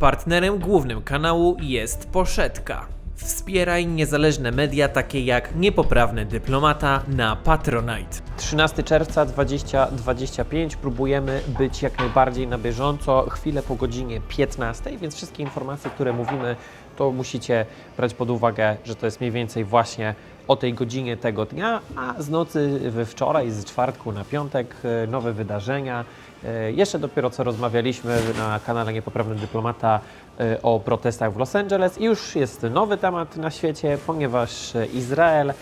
Partnerem głównym kanału jest Poszetka. Wspieraj niezależne media takie jak Niepoprawny Dyplomata na Patronite. 13 czerwca 2025 próbujemy być jak najbardziej na bieżąco, chwilę po godzinie 15, więc wszystkie informacje, które mówimy, to musicie brać pod uwagę, że to jest mniej więcej właśnie o tej godzinie tego dnia, a z nocy we wczoraj, z czwartku na piątek, e, nowe wydarzenia. E, Jeszcze dopiero co rozmawialiśmy na kanale Niepoprawny Dyplomata e, o protestach w Los Angeles i już jest nowy temat na świecie, ponieważ Izrael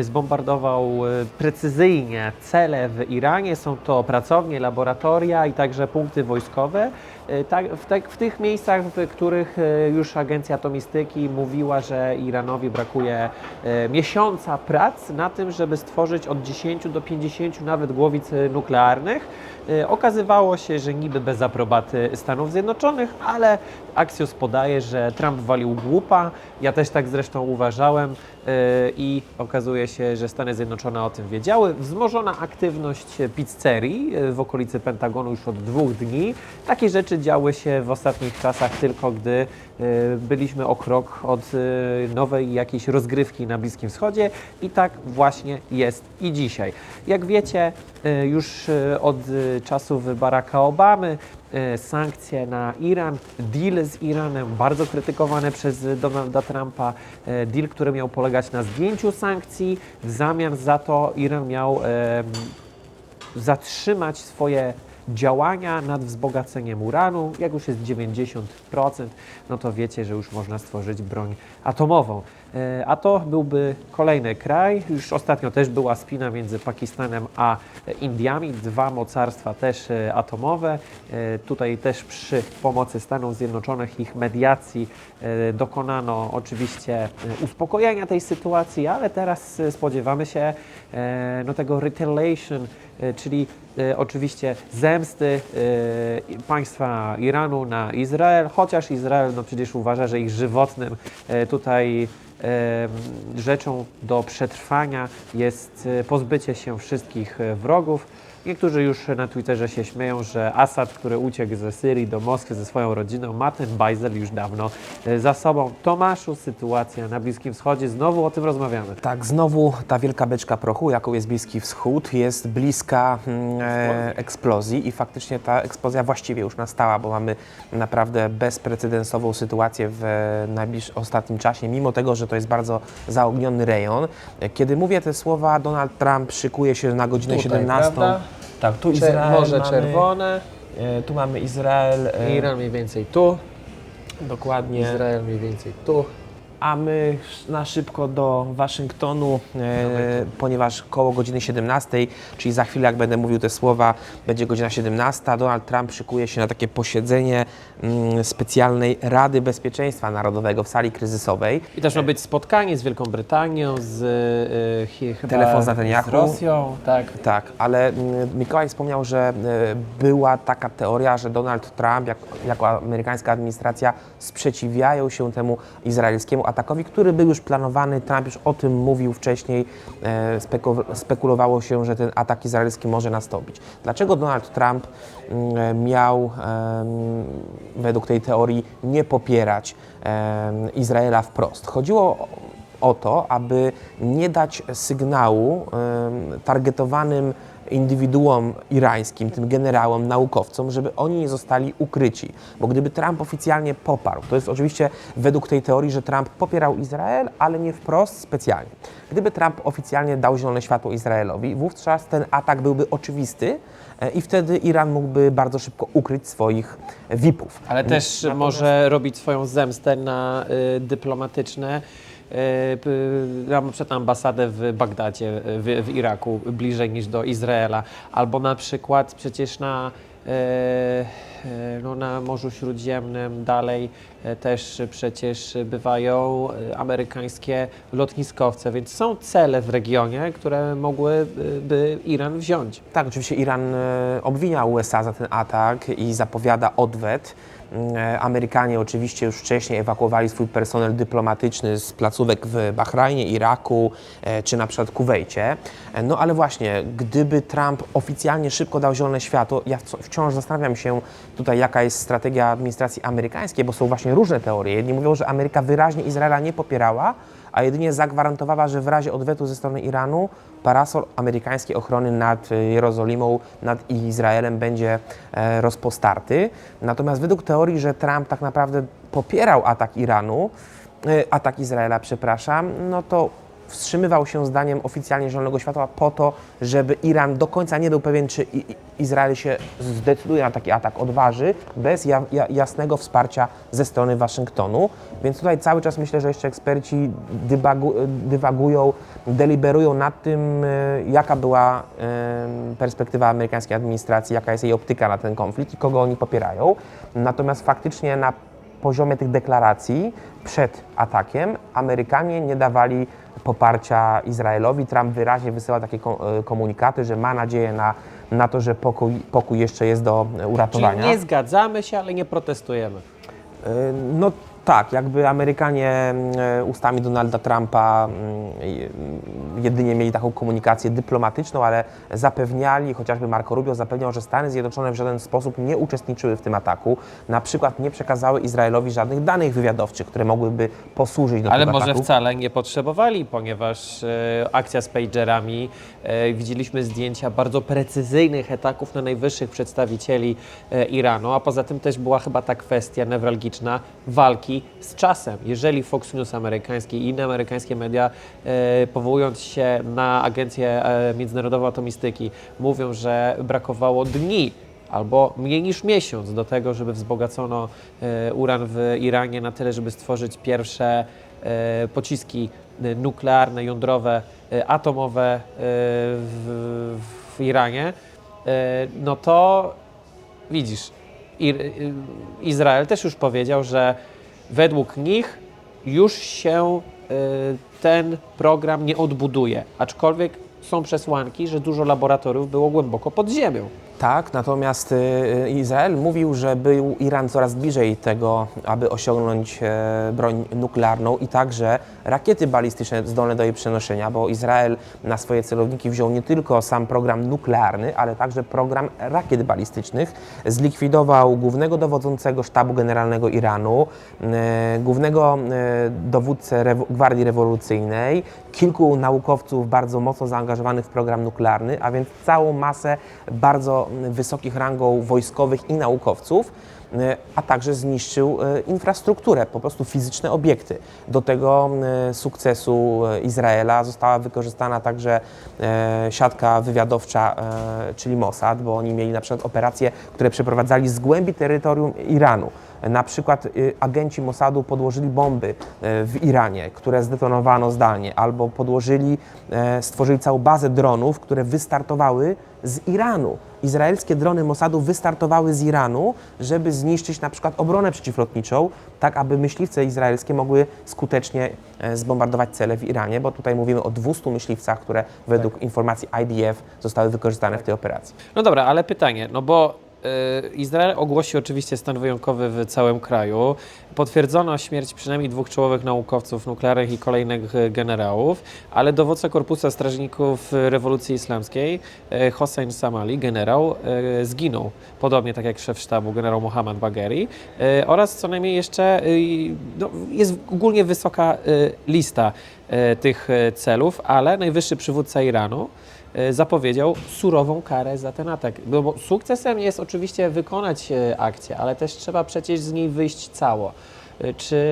zbombardował precyzyjnie cele w Iranie. Są to pracownie, laboratoria i także punkty wojskowe. E, Tak, w, tych miejscach, w których e, już agencja atomistyki mówiła, że Iranowi brakuje e, miesiąca prac na tym, żeby stworzyć od 10 do 50 nawet głowic nuklearnych. Okazywało się, że niby bez aprobaty Stanów Zjednoczonych, ale Axios podaje, że Trump walił głupa. Ja też tak zresztą uważałem i okazuje się, że Stany Zjednoczone o tym wiedziały. Wzmożona aktywność pizzerii w okolicy Pentagonu już od dwóch dni. Takie rzeczy działy się w ostatnich czasach tylko gdy e, byliśmy o krok od e, nowej jakiejś rozgrywki na Bliskim Wschodzie i tak właśnie jest i dzisiaj. Jak wiecie, e, już od czasów Baracka Obamy sankcje na Iran, deal z Iranem, bardzo krytykowany przez Donalda Trumpa, deal, który miał polegać na zdjęciu sankcji, w zamian za to Iran miał zatrzymać swoje działania nad wzbogaceniem uranu. Jak już jest 90%, no to wiecie, że już można stworzyć broń atomową. E, A to byłby kolejny kraj. Już ostatnio też była spina między Pakistanem a Indiami. Dwa mocarstwa też e, atomowe. E, Tutaj też przy pomocy Stanów Zjednoczonych, ich mediacji dokonano oczywiście uspokojenia tej sytuacji, ale teraz spodziewamy się no, tego retaliation, czyli e, oczywiście zemsty e, państwa Iranu na Izrael, chociaż Izrael no przecież uważa, że ich żywotnym e, tutaj e, rzeczą do przetrwania jest e, pozbycie się wszystkich e, wrogów. Niektórzy już na Twitterze się śmieją, że Assad, który uciekł ze Syrii do Moskwy ze swoją rodziną, ma ten bajzel już dawno e, za sobą. Tomaszu, sytuacja na Bliskim Wschodzie, znowu o tym rozmawiamy. Tak, znowu ta wielka beczka prochu, jaką jest Bliski Wschód, jest bliska mm, e, eksplozji i faktycznie ta eksplozja właściwie już nastała, bo mamy naprawdę bezprecedensową sytuację w e, najbliższym ostatnim czasie, mimo tego, że to jest bardzo zaogniony rejon. E, Kiedy mówię te słowa, Donald Trump szykuje się na godzinę Tutaj, 17. prawda? Tak, tu Cze- Izrael Morze mamy, Czerwone, e, tu mamy Izrael, e, Iran mniej więcej tu, dokładnie. Izrael mniej więcej tu. A my na szybko do Waszyngtonu, e, ponieważ koło godziny 17, czyli za chwilę, jak będę mówił te słowa, będzie godzina 17. Donald Trump szykuje się na takie posiedzenie mm, specjalnej Rady Bezpieczeństwa Narodowego w sali kryzysowej. I też ma być spotkanie z Wielką Brytanią, z e, chyba Telefon z Netanyahu. z Rosją, tak. Tak, ale mm, Mikołaj wspomniał, że e, była taka teoria, że Donald Trump, jak, jako amerykańska administracja, sprzeciwiają się temu izraelskiemu atakowi, który był już planowany. Trump już o tym mówił wcześniej. E, speku- spekulowało się, że ten atak izraelski może nastąpić. Dlaczego Donald Trump mm, miał em, według tej teorii nie popierać Izraela wprost? Chodziło o to, aby nie dać sygnału targetowanym indywiduom irańskim, tym generałom, naukowcom, żeby oni nie zostali ukryci. Bo gdyby Trump oficjalnie poparł, to jest oczywiście według tej teorii, że Trump popierał Izrael, ale nie wprost, specjalnie. Gdyby Trump oficjalnie dał zielone światło Izraelowi, wówczas ten atak byłby oczywisty e, i wtedy Iran mógłby bardzo szybko ukryć swoich VIP-ów. Ale też może robić swoją zemstę na y, dyplomatyczne p- na przykład ambasadę w Bagdadzie, y, w, w Iraku, bliżej niż do Izraela, albo na przykład przecież na, y, no, na Morzu Śródziemnym dalej y, też przecież bywają y, amerykańskie lotniskowce, więc są cele w regionie, które mogłyby Iran wziąć. Tak, oczywiście Iran e, obwinia USA za ten atak i zapowiada odwet. E, Amerykanie oczywiście już wcześniej ewakuowali swój personel dyplomatyczny z placówek w Bahrajnie, Iraku e, czy na przykład Kuwejcie. E, No ale właśnie, gdyby Trump oficjalnie szybko dał zielone światło, ja wciąż zastanawiam się tutaj, jaka jest strategia administracji amerykańskiej, bo są właśnie różne teorie. Jedni mówią, że Ameryka wyraźnie Izraela nie popierała, a jedynie zagwarantowała, że w razie odwetu ze strony Iranu parasol amerykańskiej ochrony nad e, Jerozolimą, nad Izraelem będzie e, rozpostarty. Natomiast według teorii, że Trump tak naprawdę popierał atak Iranu, e, atak Izraela, przepraszam, no to wstrzymywał się zdaniem oficjalnie Zielonego Światła po to, żeby Iran do końca nie był pewien, czy Izrael się zdecyduje na taki atak, odważy, bez ja, ja, jasnego wsparcia ze strony Waszyngtonu. Więc tutaj cały czas myślę, że jeszcze eksperci dywagują, deliberują nad tym, e, jaka była perspektywa amerykańskiej administracji, jaka jest jej optyka na ten konflikt i kogo oni popierają. Natomiast faktycznie na poziomie tych deklaracji przed atakiem Amerykanie nie dawali poparcia Izraelowi. Trump wyraźnie wysyła takie e, komunikaty, że ma nadzieję na, na to, że pokój, pokój jeszcze jest do e, Czyli uratowania. nie zgadzamy się, ale nie protestujemy. E, No tak, jakby Amerykanie mm, ustami Donalda Trumpa mm, je- jedynie mieli taką komunikację dyplomatyczną, ale zapewniali, chociażby Marco Rubio zapewniał, że Stany Zjednoczone w żaden sposób nie uczestniczyły w tym ataku. Na przykład nie przekazały Izraelowi żadnych danych wywiadowczych, które mogłyby posłużyć do Ale tego może ataku. wcale nie potrzebowali, ponieważ e, akcja z pagerami, e, widzieliśmy zdjęcia bardzo precyzyjnych ataków na najwyższych przedstawicieli e, Iranu, a poza tym też była chyba ta kwestia newralgiczna walki z czasem. Jeżeli Fox News amerykański i inne amerykańskie media, e, powołując się na Agencję e, Międzynarodową Atomistyki, mówią, że brakowało dni albo mniej niż miesiąc do tego, żeby wzbogacono e, uran w Iranie na tyle, żeby stworzyć pierwsze pociski nuklearne, jądrowe, atomowe w, w Iranie, no to widzisz, Izrael też już powiedział, że według nich już się y, ten program nie odbuduje, aczkolwiek są przesłanki, że dużo laboratoriów było głęboko pod ziemią. Tak, natomiast y, Izrael mówił, że był Iran coraz bliżej tego, aby osiągnąć e, broń nuklearną i także rakiety balistyczne zdolne do jej przenoszenia, bo Izrael na swoje celowniki wziął nie tylko sam program nuklearny, ale także program rakiet balistycznych. Zlikwidował głównego dowodzącego sztabu generalnego Iranu, e, głównego e, dowódcę Gwardii Rewolucyjnej, kilku naukowców bardzo mocno zaangażowanych w program nuklearny, a więc całą masę bardzo wysokich rangą wojskowych i naukowców, e, a także zniszczył e, infrastrukturę, po prostu fizyczne obiekty. Do tego e, sukcesu Izraela została wykorzystana także siatka wywiadowcza, czyli Mossad, bo oni mieli na przykład operacje, które przeprowadzali z głębi terytorium Iranu. Na przykład y, agenci Mossadu podłożyli bomby w Iranie, które zdetonowano zdalnie, albo podłożyli, stworzyli całą bazę dronów, które wystartowały z Iranu. Izraelskie drony Mossadu wystartowały z Iranu, żeby zniszczyć na przykład obronę przeciwlotniczą, tak aby myśliwce izraelskie mogły skutecznie e, zbombardować cele w Iranie, bo tutaj mówimy o 200 myśliwcach, które według informacji IDF zostały wykorzystane w tej operacji. No dobra, ale pytanie, no bo Izrael ogłosił oczywiście stan wyjątkowy w całym kraju. Potwierdzono śmierć przynajmniej dwóch czołowych naukowców nuklearnych i kolejnych y, generałów, ale dowódca Korpusa Strażników Rewolucji Islamskiej, y, Hossein Samali, generał, y, zginął, podobnie tak jak szef sztabu, generał Mohammad Bagheri, y, oraz co najmniej jeszcze y, no, jest ogólnie wysoka y, lista y, tych y, celów, ale najwyższy przywódca Iranu, zapowiedział surową karę za ten atak. No bo sukcesem jest oczywiście wykonać e, akcję, ale też trzeba przecież z niej wyjść cało. E, Czy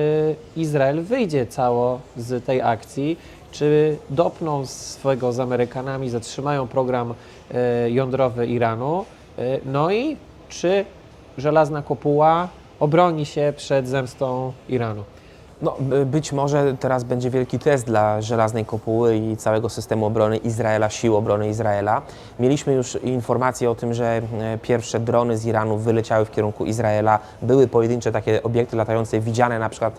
Izrael wyjdzie cało z tej akcji? Czy dopną swego z Amerykanami, zatrzymają program e, jądrowy Iranu? E, No i czy żelazna kopuła obroni się przed zemstą Iranu? No, by- być może teraz będzie wielki test dla żelaznej kopuły i całego systemu obrony Izraela, sił obrony Izraela. Mieliśmy już informacje o tym, że e, pierwsze drony z Iranu wyleciały w kierunku Izraela. Były pojedyncze takie obiekty latające widziane na przykład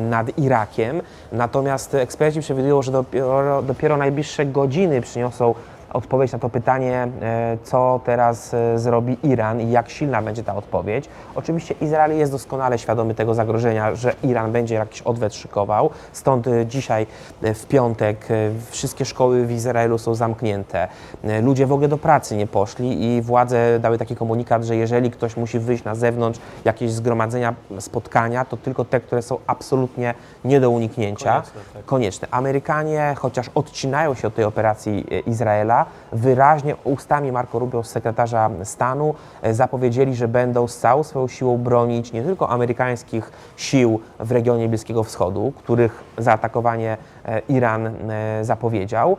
nad Irakiem. Natomiast eksperci przewidują, że dopiero, dopiero najbliższe godziny przyniosą odpowiedź na to pytanie, e, co teraz e, zrobi Iran i jak silna będzie ta odpowiedź. Oczywiście Izrael jest doskonale świadomy tego zagrożenia, że Iran będzie jakiś odwet szykował. Stąd e, dzisiaj w piątek wszystkie szkoły w Izraelu są zamknięte. Ludzie w ogóle do pracy nie poszli i władze dały taki komunikat, że jeżeli ktoś musi wyjść na zewnątrz, jakieś zgromadzenia, spotkania, to tylko te, które są absolutnie nie do uniknięcia Konieczne, tak. konieczne. Amerykanie, chociaż odcinają się od tej operacji e, Wyraźnie ustami Marco Rubio, sekretarza stanu, e, zapowiedzieli, że będą z całą swoją siłą bronić nie tylko amerykańskich sił w regionie Bliskiego Wschodu, których zaatakowanie e, Iran e, zapowiedział,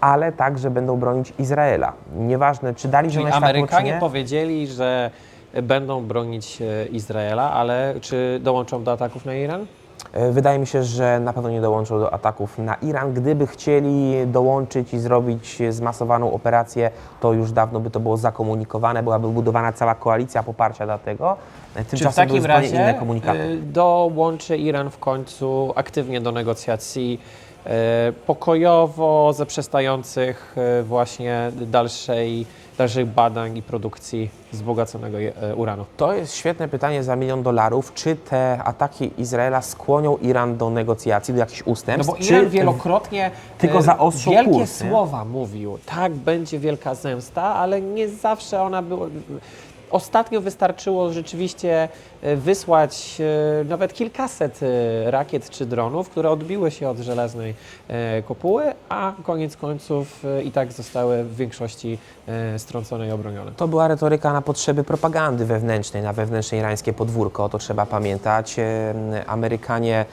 ale także będą bronić Izraela. Nieważne, czy dali Czyli czy Amerykanie nie. powiedzieli, że będą bronić Izraela, ale czy dołączą do ataków na Iran? E, Wydaje mi się, że na pewno nie dołączą do ataków na Iran. Gdyby chcieli dołączyć i zrobić zmasowaną operację, to już dawno by to było zakomunikowane, byłaby budowana cała koalicja poparcia dla tego. E, Czy w Tymczasem takim razie inne komunikaty. y, dołączy Iran w końcu aktywnie do negocjacji pokojowo, zaprzestających y, właśnie dalszej, dalszych badań i produkcji wzbogaconego y, uranu? To jest świetne pytanie za milion dolarów. Czy te ataki Izraela skłonią Iran do negocjacji, do jakichś No ustępstw? bo czy Iran wielokrotnie tylko e, zaostrzą wielkie kurs, słowa mówił. Tak, będzie wielka zemsta, ale nie zawsze ona była. Ostatnio wystarczyło rzeczywiście e, wysłać e, nawet kilkaset e, rakiet czy dronów, które odbiły się od żelaznej kopuły, a koniec końców i tak zostały w większości strącone i obronione. To była retoryka na potrzeby propagandy wewnętrznej, na wewnętrzne irańskie podwórko, to trzeba pamiętać. Amerykanie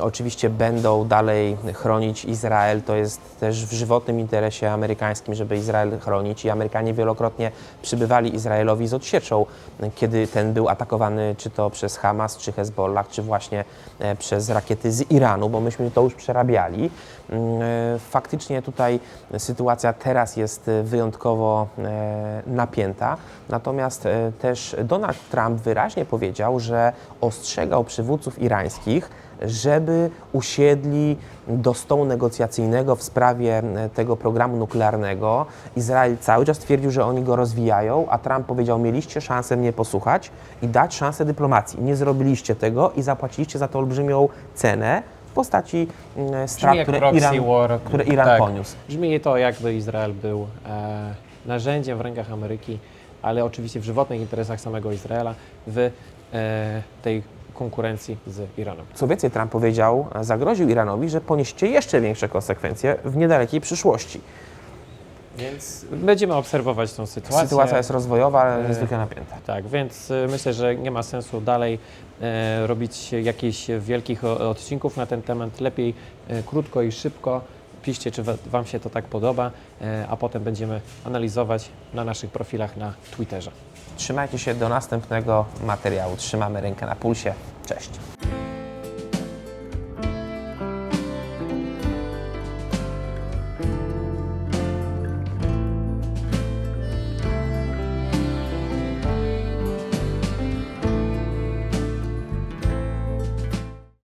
oczywiście będą dalej chronić Izrael, to jest też w żywotnym interesie amerykańskim, żeby Izrael chronić i Amerykanie wielokrotnie przybywali Izraelowi z odsieczą, kiedy ten był atakowany czy to przez Hamas, czy Hezbollah, czy właśnie e, przez rakiety z Iranu, bo myśmy to już przerabiali. Mm, e, Faktycznie tutaj sytuacja teraz jest wyjątkowo e, napięta, natomiast też Donald Trump wyraźnie powiedział, że ostrzegał przywódców irańskich, żeby usiedli do stołu negocjacyjnego w sprawie e, tego programu nuklearnego. Izrael cały czas twierdził, że oni go rozwijają, a Trump powiedział, mieliście szansę mnie posłuchać i dać szansę dyplomacji. Nie zrobiliście tego i zapłaciliście za to olbrzymią cenę w postaci mm, strat, jak które Iran, war. które Iran Tak. poniósł. Brzmi to, jakby Izrael był e, narzędziem w rękach Ameryki, ale oczywiście w żywotnych interesach samego Izraela w e, tej konkurencji z Iranem. Co więcej, Trump powiedział, zagroził Iranowi, że ponieście jeszcze większe konsekwencje w niedalekiej przyszłości. Więc będziemy obserwować tą sytuację. Sytuacja jest rozwojowa, ale E, niezwykle napięta. Tak, więc y, myślę, że nie ma sensu dalej e, robić jakichś wielkich odcinków na ten temat. Lepiej e, krótko i szybko. Piszcie, czy wa- Wam się to tak podoba, e, a potem będziemy analizować na naszych profilach na Twitterze. Trzymajcie się do następnego materiału. Trzymamy rękę na pulsie. Cześć.